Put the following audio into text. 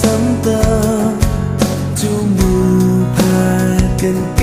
ซ้ำเติมจูมือผ่านกันแก